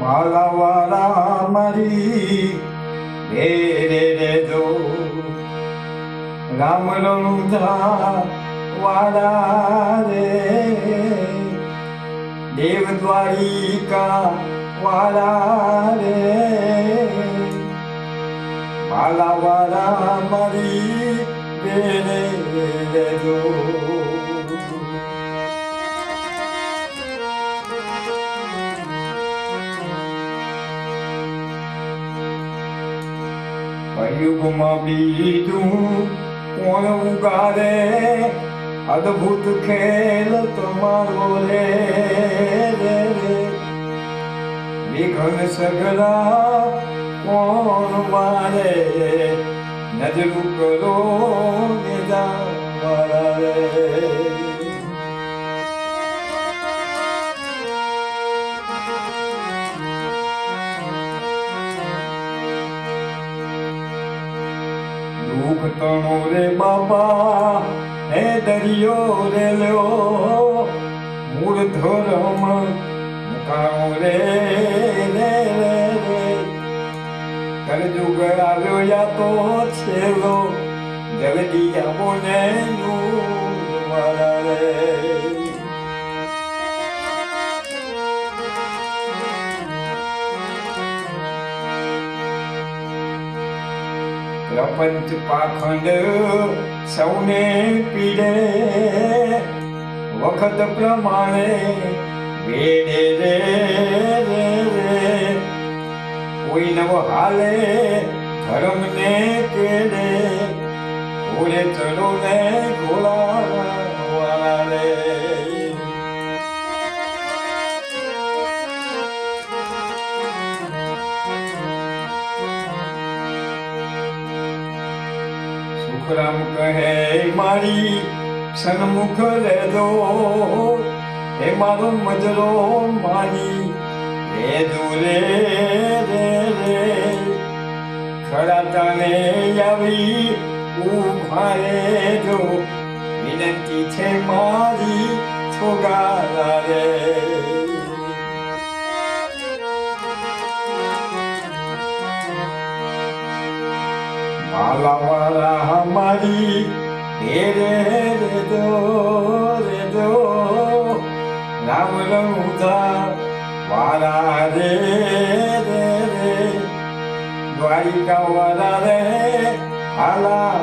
માલાવાળા મારી ઘેરે રે જો રામ રણુજા વાળા રે દેવ દ્વારિકા વાળા રે માલાવાળા મારી ઘેરે રે જો કળિયુગમાં બીજું કોણ ઉગાડે? અદ્ભુત ખેલ તમારો રે વિઘન સગલા કોણ મારે? નજરું કરો નિદા દુઃખ તણો રે બાપા, હે દરિયો રે લો મૂળ ધરમ મુકાણો રે રે રે રે. કરજુગ આવ્યો યા તો છેલો, જલ્દી આવો ને નૂર પ્રપંચ પાખંડ સૌને પીડે. વખત પ્રમાણે વેડે રે રે કોઈ નવ હાલે ધર્મને કેડે સુખરામ કહે, મારી સન્મુખ લેજો હે મારો મજરો માની લેજો રે રે રે. ખરા તને આવી ઊભા રહેજો વિનંતી છે મારી છોગારા રે. માલાવાળા મારી ઘેરે રે દો રે દો રામ રંગા વાળા રે રે રે. દ્વારિકા વાળા રે હાલા